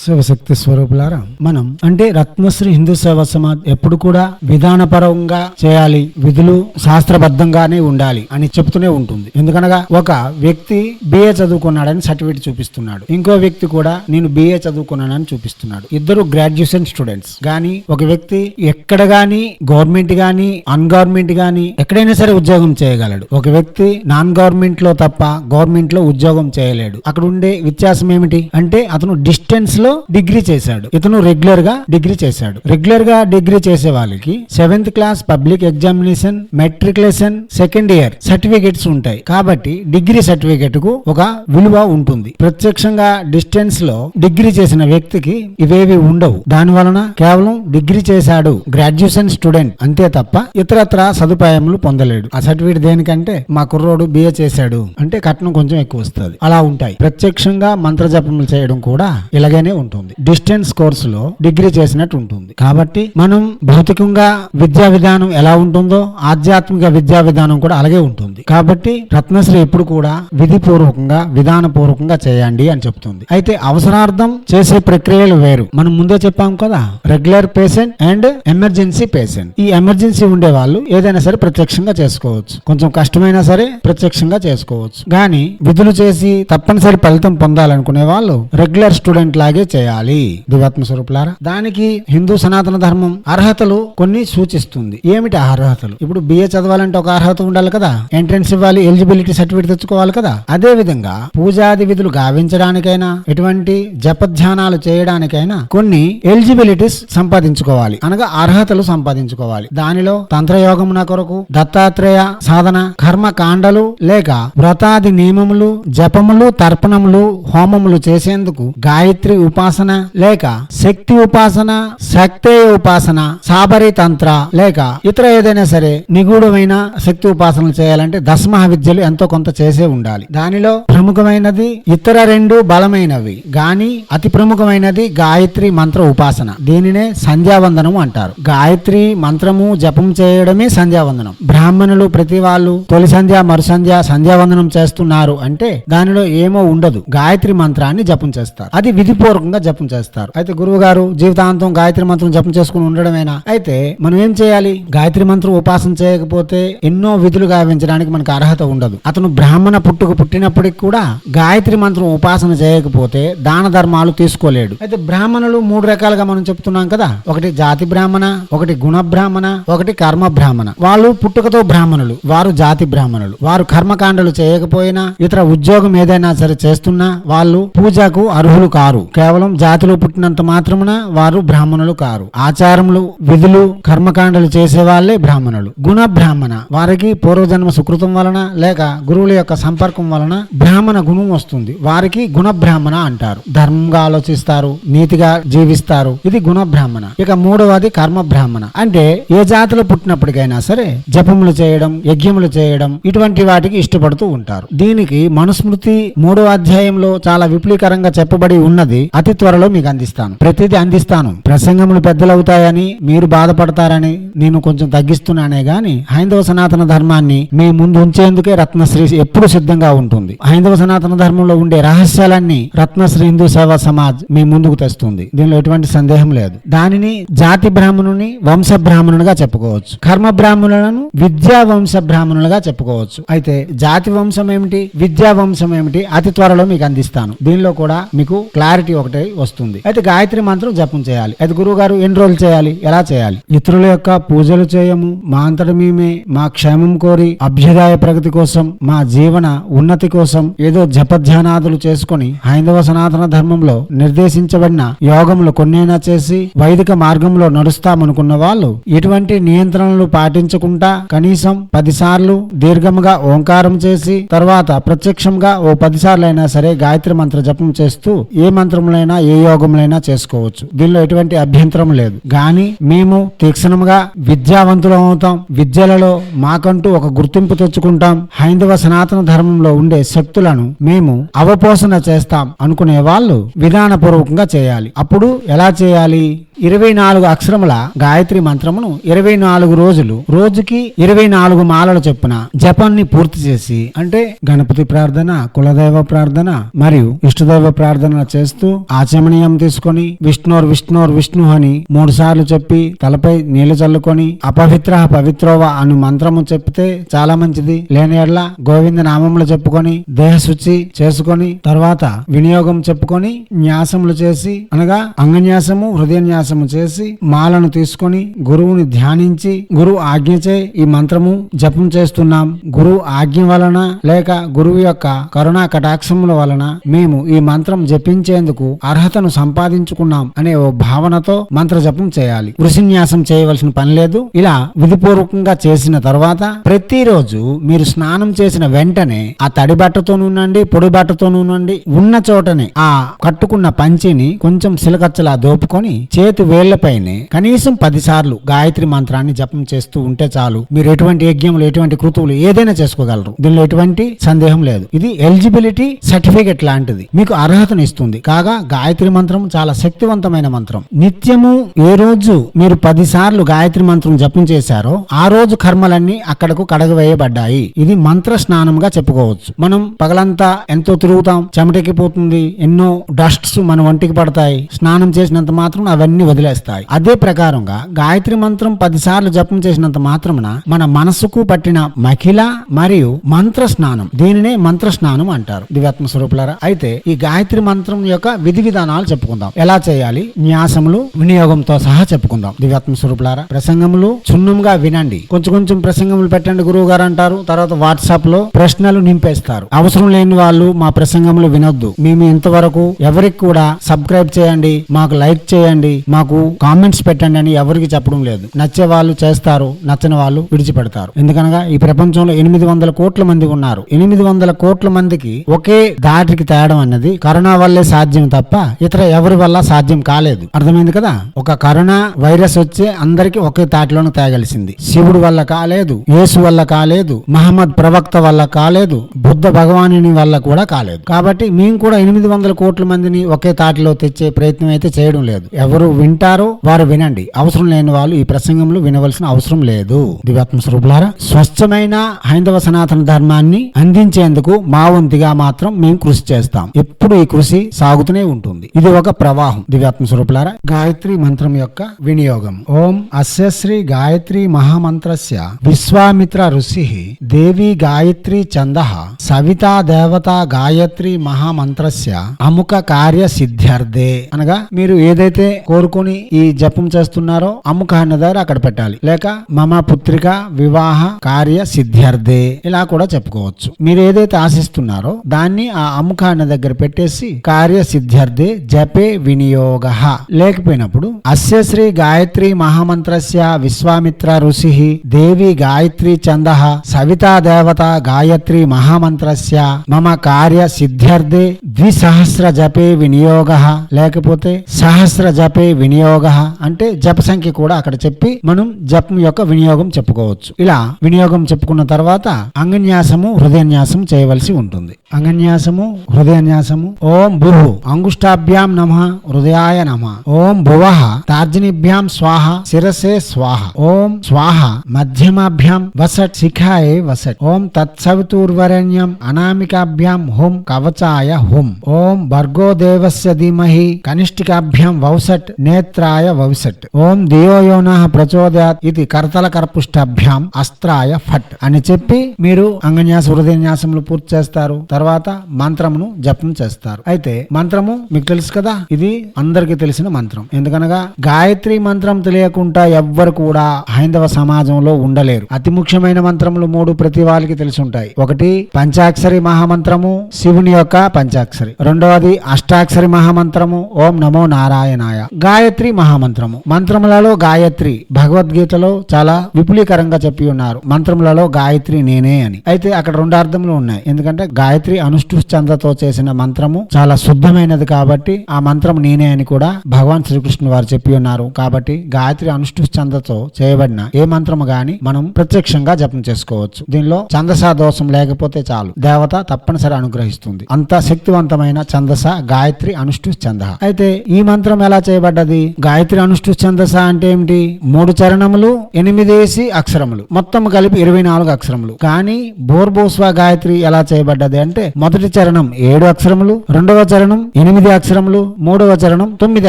శివశక్తి స్వరూపులారా? మనం అంటే రత్నశ్రీ హిందూ సేవా సమాజ్ ఎప్పుడు కూడా విధానపరంగా చేయాలి విధులు శాస్త్రబద్ధంగానే ఉండాలి అని చెప్తూనే ఉంటుంది. ఎందుకనగా ఒక వ్యక్తి బిఏ చదువుకున్నాడని సర్టిఫికేట్ చూపిస్తున్నాడు. ఇంకో వ్యక్తి కూడా నేను బిఏ చదువుకున్నానని చూపిస్తున్నాడు. ఇద్దరు గ్రాడ్యుయేషన్ స్టూడెంట్స్ కానీ ఒక వ్యక్తి ఎక్కడ గాని గవర్నమెంట్ గాని అన్ గవర్నమెంట్ గాని ఎక్కడైనా సరే ఉద్యోగం చేయగలడు. ఒక వ్యక్తి నాన్ గవర్నమెంట్లో తప్ప గవర్నమెంట్లో ఉద్యోగం చేయలేడు. అక్కడ ఉండే వ్యత్యాసం ఏమిటి అంటే అతను డిస్టెన్స్లో డిగ్రీ చేశాడు. ఇతను రెగ్యులర్గా డిగ్రీ చేశాడు. రెగ్యులర్గా డిగ్రీ చేసే వాళ్ళకి seventh class public examination matriculation second year certificates ఉంటాయి. కాబట్టి డిగ్రీ సర్టిఫికెట్కు ఒక విలువ ఉంటుంది. ప్రత్యక్షంగా డిస్టెన్స్లో డిగ్రీ చేసిన వ్యక్తికి ఇవేవి ఉండవు. దాని వలన కేవలం డిగ్రీ చేశాడు గ్రాడ్యుయేషన్ స్టూడెంట్ అంతే తప్ప ఇతరత్ర సదుపాయములు పొందలేడు. ఆ సర్టిఫికేట్ దేనికంటే మా కుర్రోడు బిఏ చేశాడు. అంటే కట్నం కొంచెం ఎక్కువ వస్తుంది. అలా ఉంటాయి. ప్రత్యక్షంగా మంత్ర జపములు చేయడం కూడా ఇలాగనే ఉంటుంది. డిస్టెన్స్ కోర్సులో డిగ్రీ చేసినట్టు ఉంటుంది. కాబట్టి మనం భౌతికంగా విద్యా విధానం ఎలా ఉంటుందో ఆధ్యాత్మిక విద్యా విధానం కూడా అలాగే ఉంటుంది. కాబట్టి రత్నశ్రీ ఎప్పుడు కూడా విధిపూర్వకంగా విధానపూర్వకంగా చేయండి అని చెప్తుంది. అయితే అవసరార్థం చేసే ప్రక్రియలు వేరు. మనం ముందే చెప్పాం కదా regular patient and emergency patient ఈ ఎమర్జెన్సీ ఉండే వాళ్ళు ఏదైనా సరే ప్రత్యక్షంగా చేసుకోవచ్చు. కొంచెం కష్టమైనా సరే ప్రత్యక్షంగా చేసుకోవచ్చు. కానీ విధులు చేసి తప్పనిసరి ఫలితం పొందాలనుకునే వాళ్ళు రెగ్యులర్ స్టూడెంట్ లాగే చేయాలి. దివాత్మ స్వరూపులారా? దానికి హిందూ సనాతన ధర్మం అర్హతలు కొన్ని సూచిస్తుంది. ఏమిటి అర్హతలు? ఇప్పుడు బిఏ చదవాలంటే ఒక అర్హత ఉండాలి కదా? ఎంట్రన్స్ ఇవ్వాలి ఎలిజిబిలిటీ సర్టిఫికేట్ తెచ్చుకోవాలి కదా? అదే విధంగా పూజాది విధులు గావించడానికైనా ఎటువంటి జపధ్యానాలు చేయడానికైనా కొన్ని ఎలిజిబిలిటీస్ సంపాదించుకోవాలి. అనగా అర్హతలు సంపాదించుకోవాలి. దానిలో తంత్రయోగమున కొరకు దత్తాత్రేయ సాధన కర్మ కాండలు లేక వ్రతాది నియమములు జపములు తర్పణములు హోమములు చేసేందుకు గాయత్రి ఉపాసన లేక శక్తి ఉపాసన శక్తేయ ఉపాసన సాబరి తంత్ర లేక ఇతర ఏదైనా సరే నిగూఢమైన శక్తి ఉపాసనలు చేయాలంటే దశమహ విద్యలు ఎంతో కొంత చేసే ఉండాలి. దానిలో ప్రముఖమైనది ఇతర రెండు బలమైనవి గాని అతి ప్రముఖమైనది గాయత్రి మంత్ర ఉపాసన. దీనినే సంధ్యావందనం అంటారు. గాయత్రి మంత్రము జపం చేయడమే సంధ్యావందనం. బ్రాహ్మణులు ప్రతి వాళ్ళు తొలి సంధ్య మరుసంధ్య సంధ్యావందనం చేస్తున్నారు అంటే దానిలో ఏమో ఉండదు. గాయత్రి మంత్రాన్ని జపం చేస్తారు. అది విధిపూర్వకంగా జపం చేస్తారు. అయితే గురువు గారు జీవితాంతం గాయత్రి మంత్రం జపం చేసుకుని ఉండడమేనా? అయితే మనం ఏం చేయాలి? గాయత్రి మంత్రం ఉపాసన చేయకపోతే ఎన్నో విధులు గావించడానికి మనకు అర్హత ఉండదు. అతను బ్రాహ్మణ పుట్టుకు పుట్టినప్పటికి కూడా గాయత్రి మంత్రం ఉపాసన చేయకపోతే దాన ధర్మాలు తీసుకోలేడు. అయితే బ్రాహ్మణులు మూడు రకాలుగా మనం చెప్తున్నాం కదా. ఒకటి జాతి బ్రాహ్మణ ఒకటి గుణ బ్రాహ్మణ ఒకటి కర్మ బ్రాహ్మణ. వాళ్ళు పుట్టుకతో బ్రాహ్మణులు వారు జాతి బ్రాహ్మణులు. వారు కర్మకాండలు చేయకపోయినా ఇతర ఉద్యోగం ఏదైనా సరే చేస్తున్నా వాళ్ళు పూజకు అర్హులు కారు. కేవలం జాతిలో పుట్టినంత మాత్రమున వారు బ్రాహ్మణులు కారు. ఆచారములు విధులు కర్మకాండలు చేసే వాళ్ళే బ్రాహ్మణులు. గుణ బ్రాహ్మణ వారికి పూర్వజన్మ సుకృతం వలన లేక గురువుల యొక్క సంపర్కం వలన బ్రాహ్మణ గుణం వస్తుంది. వారికి గుణ బ్రాహ్మణ అంటారు. ధర్మంగా ఆలోచిస్తారు నీతిగా జీవిస్తారు. ఇది గుణ బ్రాహ్మణ ఇక మూడవది కర్మ బ్రాహ్మణ అంటే ఏ జాతిలో పుట్టినప్పటికైనా సరే జపములు చేయడం యజ్ఞములు చేయడం ఇటువంటి వాటికి ఇష్టపడుతూ ఉంటారు. దీనికి మనుస్మృతి మూడో అధ్యాయంలో చాలా విపులీకరంగా చెప్పబడి ఉన్నది. అతి త్వరలో మీకు అందిస్తాను. ప్రతిదీ అందిస్తాను. ప్రసంగములు పెద్దలవుతాయని మీరు బాధపడతారని నేను కొంచెం తగ్గిస్తున్నానే గాని హైందవ సనాతన ధర్మాన్ని మీ ముందు ఉంచేందుకే రత్నశ్రీ ఎప్పుడు సిద్ధంగా ఉంటుంది. హైందవ సనాతన ధర్మంలో ఉండే రహస్యాలన్నీ రత్నశ్రీ హిందూ సేవా సమాజ్ మీ ముందుకు తెస్తుంది. దీనిలో ఎటువంటి సందేహం లేదు. దానిని జాతి బ్రాహ్మణుని వంశ బ్రాహ్మణునిగా చెప్పుకోవచ్చు. కర్మ బ్రాహ్మణులను విద్యా వంశ బ్రాహ్మణులుగా చెప్పుకోవచ్చు. అయితే జాతి వంశం ఏమిటి విద్యా వంశం ఏమిటి అతి త్వరలో మీకు అందిస్తాను. దీనిలో కూడా మీకు క్లారిటీ ఒకటి వస్తుంది. అయితే గాయత్రి మంత్రం జపం చేయాలి. అయితే గురువు గారు ఎన్ని రోజులు చేయాలి? ఎలా చేయాలి? ఇతరుల యొక్క పూజలు చేయము మా అంతటి మేమే మా క్షేమం కోరి అభ్యుదయ ప్రగతి కోసం మా జీవన ఉన్నతి కోసం ఏదో జపధ్యానాదులు చేసుకొని హైందవ సనాతన ధర్మంలో నిర్దేశించబడిన యోగములు కొన్నైనా చేసి వైదిక మార్గంలో నడుస్తామనుకున్న వాళ్ళు ఎటువంటి నియంత్రణలు పాటించకుండా కనీసం పది సార్లు దీర్ఘముగా ఓంకారం చేసి తర్వాత ప్రత్యక్షంగా ఓ పది సార్లు అయినా సరే గాయత్రి మంత్ర జపం చేస్తూ ఏ మంత్రం మంత్రములైనా ఏ యోగములైనా చేసుకోవచ్చు. దీనిలో ఎటువంటి అభ్యంతరం లేదు. కానీ మేము తీక్షణముగా విద్యావంతులం అవుతాం. విద్యలలో మాకంటూ ఒక గుర్తింపు తెచ్చుకుంటాం. హైందవ సనాతన ధర్మంలో ఉండే శక్తులను మేము అవపోసన చేస్తాం అనుకునే వాళ్ళు విధానపూర్వకంగా చేయాలి. అప్పుడు ఎలా చేయాలి? ఇరవై నాలుగు అక్షరముల గాయత్రి మంత్రమును ఇరవై నాలుగు రోజులు రోజుకి ఇరవై నాలుగు మాలలు చొప్పున జపాన్ని పూర్తి చేసి అంటే గణపతి ప్రార్థన కులదైవ ప్రార్థన మరియు ఇష్టదైవ ప్రార్థన చేస్తూ ఆచమనీయం తీసుకొని విష్ణోర్ విష్ణోర్ విష్ణు అని మూడు సార్లు చెప్పి తలపై నీళ్ళు చల్లుకొని అపవిత్ర పవిత్రోవ అను మంత్రము చెప్తే చాలా మంచిది. లేని ఎడ్ల గోవింద నామములు చెప్పుకొని దేహశుచి చేసుకొని తర్వాత వినియోగం చెప్పుకొని న్యాసములు చేసి అనగా అంగన్యాసము హృదయ న్యాసము చేసి మాలను తీసుకొని గురువుని ధ్యానించి గురువు ఆజ్ఞచే ఈ మంత్రము జపం చేస్తున్నాం. గురువు ఆజ్ఞ వలన లేక గురువు యొక్క కరుణా కటాక్షముల వలన మేము ఈ మంత్రం జపించేందుకు అర్హతను సంపాదించుకున్నాం అనే ఓ భావనతో మంత్ర జపం చేయాలి. వృషిన్యాసం చేయవలసిన పని లేదు. ఇలా విధిపూర్వకంగా చేసిన తర్వాత ప్రతిరోజు మీరు స్నానం చేసిన వెంటనే ఆ తడి బట్టతోనుండండి పొడి బట్టతోనుండండి ఉన్న చోటనే ఆ కట్టుకున్న పంచిని కొంచెం సిలకచ్చలా దోపుకొని చేతి వేళ్ళపైనే కనీసం పది సార్లు గాయత్రి మంత్రాన్ని జపం చేస్తూ ఉంటే చాలు. మీరు ఎటువంటి యజ్ఞములు ఎటువంటి కృతువులు ఏదైనా చేసుకోగలరు. దీనిలో ఎటువంటి సందేహం లేదు. ఇది ఎలిజిబిలిటీ సర్టిఫికెట్ లాంటిది. మీకు అర్హతను ఇస్తుంది. కాగా గాయత్రి మంత్రం చాలా శక్తివంతమైన మంత్రం. నిత్యము ఏ రోజు మీరు పదిసార్లు గాయత్రి మంత్రం జపం చేశారో ఆ రోజు కర్మలన్నీ అక్కడకు కడగవేయబడ్డాయి. ఇది మంత్ర స్నానంగా చెప్పుకోవచ్చు. మనం పగలంతా ఎంతో తిరుగుతాం చెమటెక్కిపోతుంది ఎన్నో డస్ట్స్ మన ఒంటికి పడతాయి. స్నానం చేసినంత మాత్రం అవన్నీ వదిలేస్తాయి. అదే ప్రకారంగా గాయత్రి మంత్రం పదిసార్లు జపం చేసినంత మాత్రమున మన మనసుకు పట్టిన మహిళ మరియు మంత్ర స్నానం దీనినే మంత్ర స్నానం అంటారు. దివ్యాత్మ స్వరూపులారా అయితే ఈ గాయత్రి మంత్రం యొక్క విధి విధానాలు చెప్పుకుందాం. ఎలా చేయాలి? న్యాసములు వినియోగంతో సహా చెప్పుకుందాం. దివ్యాత్మ స్వరూపులారా ప్రసంగములు చున్నంగా వినండి. కొంచెం కొంచెం ప్రసంగములు పెట్టండి గురువు గారు అంటారు. తర్వాత వాట్సాప్లో ప్రశ్నలు నింపేస్తారు. అవసరం లేని వాళ్ళు మా ప్రసంగములు వినొద్దు. మేము ఇంతవరకు ఎవరికి కూడా సబ్స్క్రైబ్ చేయండి మాకు లైక్ చేయండి మాకు కామెంట్స్ పెట్టండి అని ఎవరికి చెప్పడం లేదు. నచ్చే వాళ్ళు చేస్తారు నచ్చని వాళ్ళు విడిచిపెడతారు. ఎందుకనగా ఈ ప్రపంచంలో ఎనిమిది వందల కోట్ల మంది ఉన్నారు. ఎనిమిది వందల కోట్ల మందికి ఒకే దాటికి తేడం అన్నది కరోనా వల్లే సాధ్యం తప్ప ఇతర ఎవరి వల్ల సాధ్యం కాలేదు. అర్థమైంది కదా? ఒక కరోనా వైరస్ వచ్చే అందరికి ఒకే తాటిలోనే తేగలిసింది. శివుడు వల్ల కాలేదు యేసు వల్ల కాలేదు మహమ్మద్ ప్రవక్త వల్ల కాలేదు బుద్ధ భగవానుని వల్ల కూడా కాలేదు. కాబట్టి మేము కూడా ఎనిమిది వందల కోట్ల మందిని ఒకే తాటిలో తెచ్చే ప్రయత్నం అయితే చేయడం లేదు. ఎవరు వింటారో వారు వినండి. అవసరం లేని వాళ్ళు ఈ ప్రసంగంలో వినవలసిన అవసరం లేదు. దివ్యాత్మ స్వరూపులారా స్వచ్ఛమైన హైందవ సనాతన ధర్మాన్ని అందించేందుకు మా వంతుగా మాత్రం మేము కృషి చేస్తాం. ఎప్పుడు ఈ కృషి సాగుతూనే ఉంటుంది. ఇది ఒక ప్రవాహం. దివ్యాత్మ స్వరూపులారా గాయత్రి మంత్రం యొక్క వినియోగం. ఓం అస్యశ్రీ గాయత్రి మహామంత్రస్య విశ్వామిత్ర ఋషి దేవి గాయత్రి చంద సవితా దేవత గాయత్రి మహామంత్రస్య అముక కార్య సిద్ధ్యర్థే. అనగా మీరు ఏదైతే కోరుకొని ఈ జపం చేస్తున్నారో అముక అన్న దగ్గర అక్కడ పెట్టాలి. లేక మమ పుత్రిక వివాహ కార్య సిద్ధ్యర్థే ఇలా కూడా చెప్పుకోవచ్చు. మీరు ఏదైతే ఆశిస్తున్నారో దాన్ని ఆ అముఖ అన్న దగ్గర పెట్టేసి కార్య సిద్ధ్యర్థే జపే వినియోగ. లేకపోయినప్పుడు అస్య శ్రీ గాయత్రి మహామంత్రస్య విశ్వామిత్ర ఋషి దేవి గాయత్రి చంద సవితా దేవత గాయత్రి మహామంత్రస్య మమ కార్య సిద్ధ్యర్థే ద్విసహస్ర జపే వినియోగ. లేకపోతే సహస్ర జపే వినియోగ అంటే జప సంఖ్య కూడా అక్కడ చెప్పి మనం జపం యొక్క వినియోగం చెప్పుకోవచ్చు. ఇలా వినియోగం చెప్పుకున్న తర్వాత అంగన్యాసము హృదయన్యాసం చేయవలసి ఉంటుంది. అంగన్యాసము హృదయన్యాసము ఓం భుహు అంగుష్టాభ్యాం నమ హృదయాయ నమ. ఓం భువ తార్జనిభ్యాం స్వాహ శిరసే స్వాహ. ఓం స్వాహ మధ్యమాభ్యాం వసట్ శిఖాయే వసట్ ఓం తత్సవితుర్వరణ్యం అనామికాభ్యాం హుం కవచాయ హుం. ఓం భర్గో దేవస్య ధీమహి కనిష్ఠికాభ్యాం వౌసట్ నేత్రాయ వౌసట్ ఓం దియోయోన ప్రచోదయాత్ ఇది కర్తల కర్పుష్టాభ్యాం అస్త్రాయ ఫట్. అని చెప్పి మీరు అంగన్యాస హృదయన్యాసములు పూర్తి చేస్తారు. తర్వాత మంత్రమును జపం చేస్తారు. అయితే మంత్రము మీకు తెలుసు కదా? ఇది అందరికీ తెలిసిన మంత్రం. ఎందుకనగా గాయత్రి మంత్రం తెలియకుండా ఎవ్వరు కూడా హైందవ సమాజంలో ఉండలేరు. అతి ముఖ్యమైన మంత్రములు మూడు ప్రతి వాళ్ళకి తెలిసి ఉంటాయి. ఒకటి పంచాక్షరి మహామంత్రము శివుని యొక్క పంచాక్షరి. రెండవది అష్టాక్షరి మహామంత్రము ఓం నమో నారాయణాయ. గాయత్రి మహామంత్రము. మంత్రములలో గాయత్రి భగవద్గీతలో చాలా విపులీకరంగా చెప్పి ఉన్నారు. మంత్రములలో గాయత్రి నేనే అని. అయితే అక్కడ రెండు అర్థములు ఉన్నాయి. ఎందుకంటే గాయత్రి అనుష్ఠు చంద్రతో చేసిన మంత్రము చాలా శుద్ధమైనది కాబట్టి కాబట్టి ఆ మంత్రం నేనే అని కూడా భగవాన్ శ్రీకృష్ణుడు వారు చెప్పి ఉన్నారు. కాబట్టి గాయత్రి అనుష్ఠు చందతో చేయబడిన ఏ మంత్రము గాని మనం ప్రత్యక్షంగా జపం చేసుకోవచ్చు. దీనిలో ఛందసా దోషం లేకపోతే చాలు. దేవత తప్పనిసరి అనుగ్రహిస్తుంది. అంత శక్తివంతమైన ఛందస గాయత్రి అనుష్ఠు ఛంద అయితే ఈ మంత్రం ఎలా చేయబడ్డది? గాయత్రి అనుష్ఠు ఛందస అంటే ఏమిటి? మూడు చరణములు ఎనిమిదేసి అక్షరములు. మొత్తం కలిపి ఇరవై నాలుగు అక్షరములు. కానీ బోర్బోస్వా గాయత్రి ఎలా చేయబడ్డది అంటే మొదటి చరణం ఏడు అక్షరములు రెండవ చరణం ఎనిమిది అక్షరములు మూడవ చరణం తొమ్మిది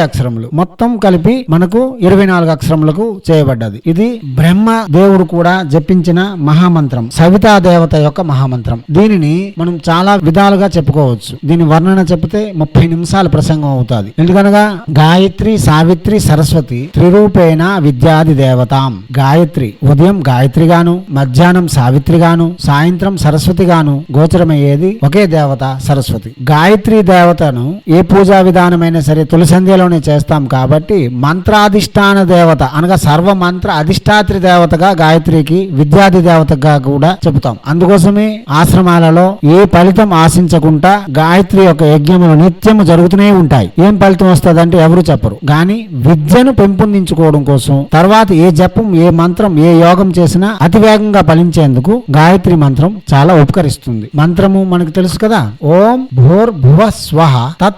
అక్షరములు. మొత్తం కలిపి మనకు ఇరవై నాలుగు అక్షరములకు చేయబడ్డది. ఇది బ్రహ్మ దేవుడు కూడా జపించిన మహామంత్రం సవితా దేవత యొక్క మహామంత్రం. దీనిని మనం చాలా విధాలుగా చెప్పుకోవచ్చు. దీని వర్ణన చెప్తే ముప్పై నిమిషాల ప్రసంగం అవుతుంది. ఎందుకనగా గాయత్రి సావిత్రి సరస్వతి త్రిరూపేణ విద్యాది దేవతాం. గాయత్రి ఉదయం గాయత్రి గాను మధ్యాహ్నం సావిత్రి గాను సాయంత్రం సరస్వతి గాను గోచరమయ్యేది ఒకే దేవత సరస్వతి. గాయత్రి దేవతను ఏ పూజా విధానమైనా సరే తులసంధ్యలోనే చేస్తాం కాబట్టి మంత్రాధిష్టాన దేవత అనగా సర్వ మంత్ర అధిష్టాత్రి దేవతగా గాయత్రికి విద్యాది దేవతగా కూడా చెబుతాం. అందుకోసమే ఆశ్రమాలలో ఏ ఫలితం ఆశించకుండా గాయత్రి యొక్క యజ్ఞములు నిత్యము జరుగుతూనే ఉంటాయి. ఏం ఫలితం వస్తుంది అంటే ఎవరు చెప్పరు. కానీ విద్యను పెంపొందించుకోవడం కోసం తర్వాత ఏ జపం ఏ మంత్రం ఏ యోగం చేసినా అతి వేగంగా ఫలించేందుకు గాయత్రి మంత్రం చాలా ఉపకరిస్తుంది. మంత్రము మనకు తెలుసు కదా? ఓం భూర్ భువ స్వహ తత్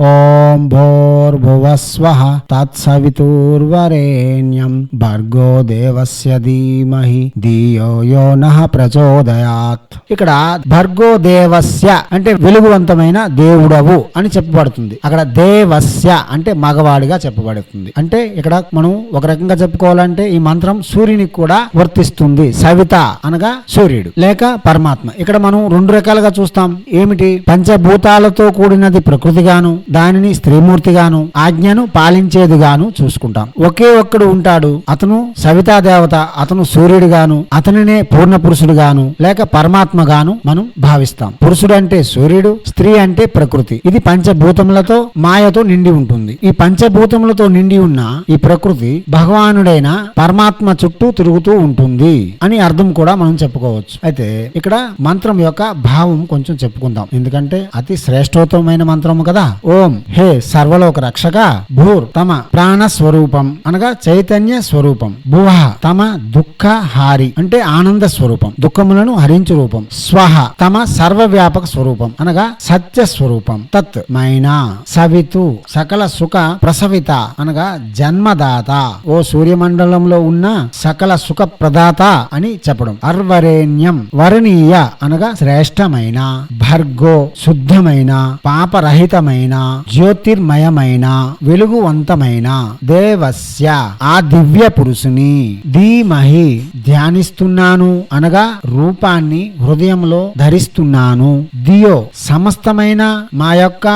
ఓం భోర్భువస్వ తత్సవితూర్వరేణ్యం భర్గో దేవస్య ధీమహి ధియో యో నః ప్రచోదయాత్ ఇక్కడ భర్గో దేవస్య అంటే వెలుగువంతమైన దేవుడవు అని చెప్పబడుతుంది. అక్కడ దేవస్య అంటే మగవాడిగా చెప్పబడుతుంది. అంటే ఇక్కడ మనం ఒక రకంగా చెప్పుకోవాలంటే ఈ మంత్రం సూర్యునికి కూడా వర్తిస్తుంది. సవిత అనగా సూర్యుడు లేక పరమాత్మ. ఇక్కడ మనం రెండు రకాలుగా చూస్తాం. ఏమిటి? పంచభూతాలతో కూడినది ప్రకృతిగాను దానిని స్త్రీమూర్తిగాను ఆజ్ఞను పాలించేదిగాను చూసుకుంటాం. ఒకే ఒక్కడు ఉంటాడు. అతను సవితా దేవత అతను సూర్యుడిగాను అతనినే పూర్ణ పురుషుడుగాను లేక పరమాత్మగాను మనం భావిస్తాం. పురుషుడు అంటే సూర్యుడు స్త్రీ అంటే ప్రకృతి. ఇది పంచభూతములతో మాయతో నిండి ఉంటుంది. ఈ పంచభూతములతో నిండి ఉన్న ఈ ప్రకృతి భగవానుడైన పరమాత్మ చుట్టూ తిరుగుతూ ఉంటుంది అని అర్థం కూడా మనం చెప్పుకోవచ్చు. అయితే ఇక్కడ మంత్రం యొక్క భావం కొంచెం చెప్పుకుందాం. ఎందుకంటే అతి శ్రేష్టోత్తమైన మంత్రము కదా. ఓ ఓం హే సర్వలోక రక్షక భూర్ తమ ప్రాణ స్వరూపం అనగా చైతన్య స్వరూపం. భువ తమ దుఃఖ హారి అంటే ఆనంద స్వరూపం. దుఃఖములను హరించు రూపం. స్వహ తమ సర్వవ్యాపక స్వరూపం అనగా సత్య స్వరూపం. తత్ మైనా సవితు సకల సుఖ ప్రసవిత అనగా జన్మదాత. ఓ సూర్యమండలంలో ఉన్న సకల సుఖ ప్రదాత అని చెప్పడం. అర్వరేణ్యం వరణీయ అనగా శ్రేష్టమైన. భర్గో శుద్ధమైన. పాపరహితమైన. జ్యోతిర్మయమైన వెలుగువంతమైన దేవస్య ఆ దివ్య పురుషుని ధీమహి ధ్యానిస్తున్నాను అనగా రూపాన్ని హృదయంలో ధరిస్తున్నాను. దియో సమస్తమైన మా యొక్క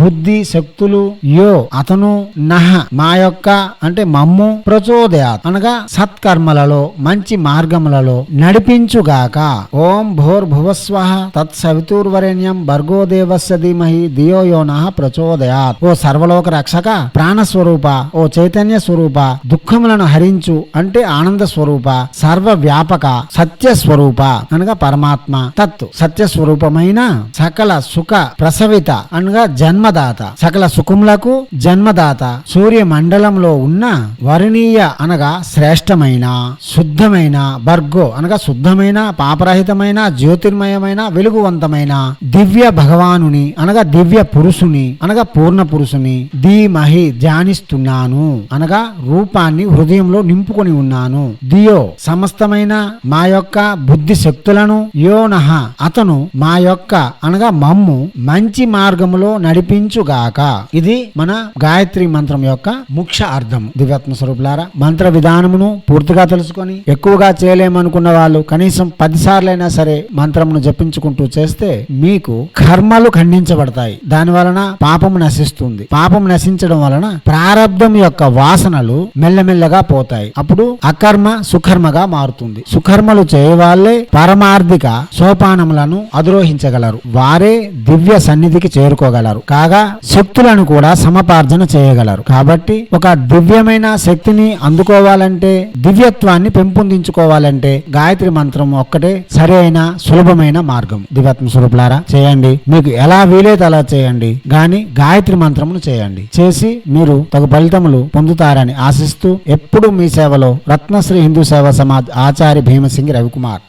బుద్ధి శక్తులు యో అతను నహ మా యొక్క అంటే మమ్ము ప్రచోదయా అనగా సత్కర్మలలో మంచి మార్గములలో నడిపించుగాక. ఓం భోర్ భూర్భువస్వ తత్సవితుర్వరేణ్యం భర్గో దేవస్య ధీమహి దియో యో ప్రచో ప్రచోదయాత్ ఓ సర్వలోక రక్షక ప్రాణస్వరూప ఓ చైతన్య స్వరూప దుఃఖములను హరించు అంటే ఆనంద స్వరూప సర్వ వ్యాపక సత్య స్వరూప అనగా పరమాత్మ తత్ సత్య స్వరూపమైన సకల సుఖ ప్రసవిత అనగా జన్మదాత. సకల సుఖములకు జన్మదాత. సూర్య మండలంలో ఉన్న వరణీయ అనగా శ్రేష్టమైన శుద్ధమైన భర్గో అనగా శుద్ధమైన పాపరహితమైన జ్యోతిర్మయమైన వెలుగువంతమైన దివ్య భగవానుని అనగా దివ్య పురుషుని అనగా పూర్ణ పురుషుని ధీమహి ధ్యానిస్తున్నాను. అనగా రూపాన్ని హృదయంలో నింపుకొని ఉన్నాను. దియో సమస్తమైన మా యొక్క బుద్ధి శక్తులను యోనహ అతను మా యొక్క అనగా మమ్ము మంచి మార్గములో నడిపించుగాక. ఇది మన గాయత్రి మంత్రం యొక్క ముఖ్య అర్థం. దివ్యాత్మ స్వరూపులారా మంత్ర విధానమును పూర్తిగా తెలుసుకొని ఎక్కువగా చేయలేమనుకున్న వాళ్ళు కనీసం పది సార్లైనా సరే మంత్రమును జపించుకుంటూ చేస్తే మీకు కర్మలు ఖండించబడతాయి. దాని వలన పాప పాపం నశిస్తుంది. పాపం నశించడం వలన ప్రారంధం యొక్క వాసనలు మెల్లమెల్లగా పోతాయి. అప్పుడు అకర్మ సుకర్మగా మారుతుంది. సుకర్మలు చేయవాళ్ళే పరమార్థిక సోపానములను అధిరోహించగలరు. వారే దివ్య సన్నిధికి చేరుకోగలరు. కాగా శక్తులను కూడా సమపార్జన చేయగలరు. కాబట్టి ఒక దివ్యమైన శక్తిని అందుకోవాలంటే దివ్యత్వాన్ని పెంపొందించుకోవాలంటే గాయత్రి మంత్రం ఒక్కటే సరైన సులభమైన మార్గం. దివ్యాత్మ స్వరూపులారా చేయండి. మీకు ఎలా వీలైతే అలా చేయండి. గాని గాయత్రి మంత్రమును చేయండి. చేసి మీరు తగు ఫలితములు పొందుతారని ఆశిస్తూ ఎప్పుడు మీ సేవలో రత్నశ్రీ హిందూ సేవా సమాజ్ ఆచార్య భీమసింగి రవికుమార్.